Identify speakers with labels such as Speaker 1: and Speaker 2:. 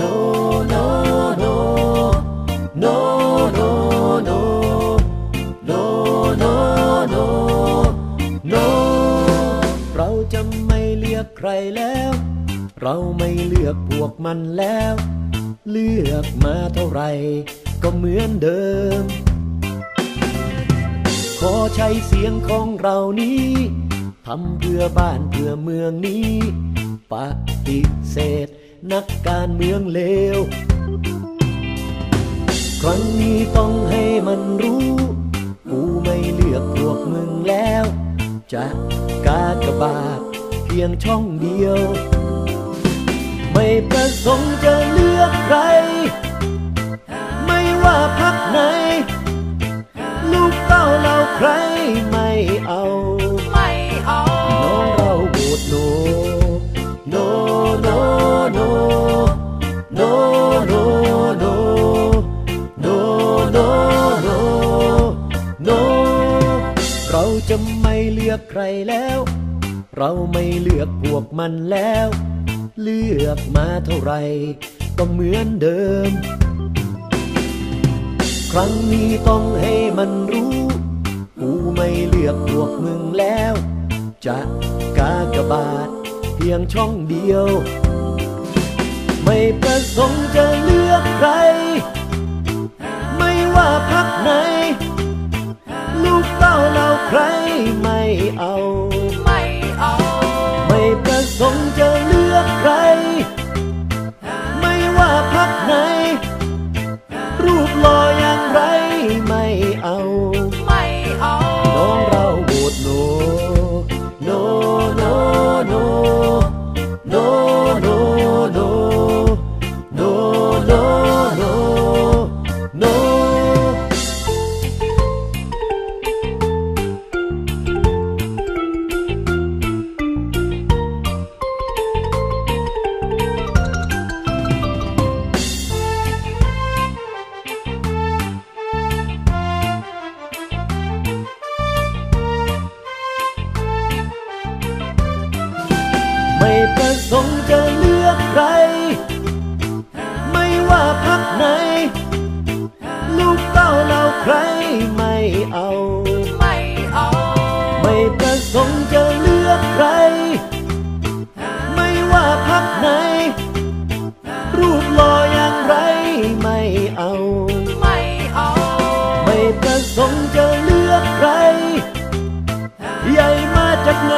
Speaker 1: no no no no no no no no no no เราจะไม่เลือกใครแล้ว เราไม่เลือกพวกมันแล้ว เลือกมาเท่าไรก็เหมือนเดิม ขอใช้เสียงของเรานี้ทำเพื่อบ้านเพื่อเมืองนี้ปฏิเสธ นักการเมืองเลว ครั้งนี้ต้องให้มันรู้ กูไม่เลือกพวกมึงแล้ว จะกากบาทเพียงช่องเดียว ไม่ประสงค์จะเลือกใคร เราจะไม่เลือกใครแล้ว เราไม่เลือกพวกมันแล้ว เลือกมาเท่าไรก็เหมือนเดิม ครั้งนี้ต้องให้มันรู้ กูไม่เลือกพวกมึงแล้ว จะกากบาทเพียงช่องเดียว ไม่ประสงค์จะเลือกใคร Oh. ประสงค์จะเลือกใคร ไม่ว่าพักไหน ลูกเต้าเราใครไม่เอา
Speaker 2: ไม่เอา
Speaker 1: ไม่ประสงค์จะเลือกใคร ไม่ว่าพักไหน รูปหล่ออย่างไรไม่เอา
Speaker 2: ไม่เอา
Speaker 1: ไม่ประสงค์จะเลือกใคร ใหญ่มาจากไหน